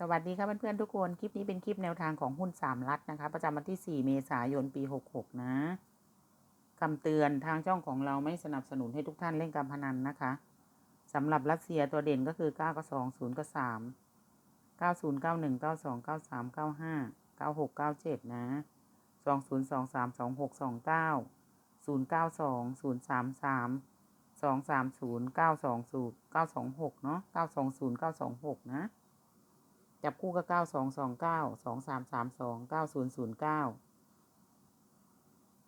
สวัสดีครับเพื่อนๆทุกคน คลิปนี้เป็นคลิปแนวทางของหุ้นสามรัฐนะคะ ประจำวันที่ 4 เมษายน ปี 66 นะคำเตือนทางช่องของเราไม่สนับสนุนให้ทุกท่านเล่นการพนันนะคะสำหรับรัสเซียตัวเด่นก็คือ 9 กับ 2 0 กับ 3 90 91 92 93 95 96 97 นะ 20 23 26 29 092 033 230 920 926 เนาะ920 926 นะ จับคู่ก็เก้าสองสองเก้าสองสามสามสองเก้าศูนย์ศูนย์เก้า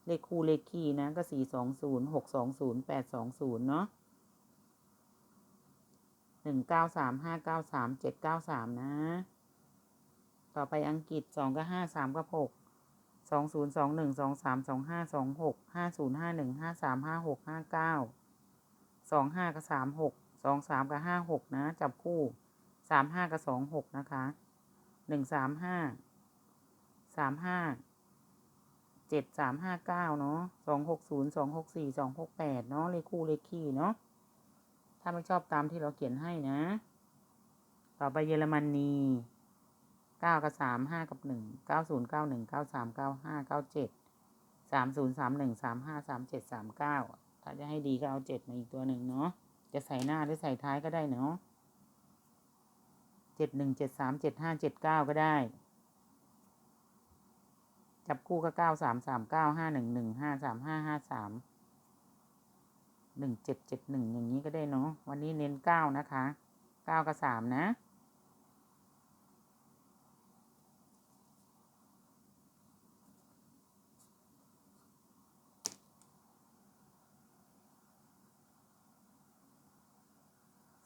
เลขคู่เลขคี่นะก็สี่สองศูนย์หกสองศูนย์แปดสองศูนย์เนาะหนึ่งเก้าสามห้าเก้าสามเจ็ดเก้าสามนะ ต่อไปอังกฤษสองก็ห้าสามก็หกสองศูนย์สองหนึ่งสองสามสองห้าสองหกห้าศูนย์ห้าหนึ่งห้าสามห้าหกห้าเก้าสองห้ากับสามหกสองสามกับห้าหกนะ จับคู่ สามห้ากับสองหกนะคะหนึ่งสามห้าสามห้าเจ็ดสามห้าเก้าเนาะสองหกศูนย์สองหกสี่สองหกแปดเนาะเลขคู่เลขคี่เนาะถ้าไม่ชอบตามที่เราเขียนให้นะ ต่อไปเยอรมนีเก้ากับสามห้ากับหนึ่งเก้าศูนย์เก้าหนึ่งเก้าสามเก้าห้าเก้าเจ็ดสามศูนย์สามหนึ่งสามห้าสามเจ็ดสามเก้าถ้าจะให้ดีก็เอาเจ็ดมาอีกตัวหนึ่งเนาะจะใส่หน้าหรือใส่ท้ายก็ได้เนาะ เจ็ดหนึ่งเจ็ดสามเจ็ดห้าเจ็ดเก้าก็ได้ จับคู่ก็เก้าสามสามเก้าห้าหนึ่งหนึ่งห้าสามห้าห้าสามหนึ่งเจ็ดเจ็ดหนึ่งอย่างนี้ก็ได้เนาะวันนี้เน้นเก้านะคะเก้ากับสามนะ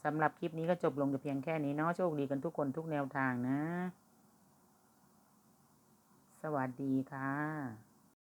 สำหรับคลิปนี้ก็จบลงแต่เพียงแค่นี้เนาะโชคดีกันทุกคนทุกแนวทางนะ สวัสดีค่ะ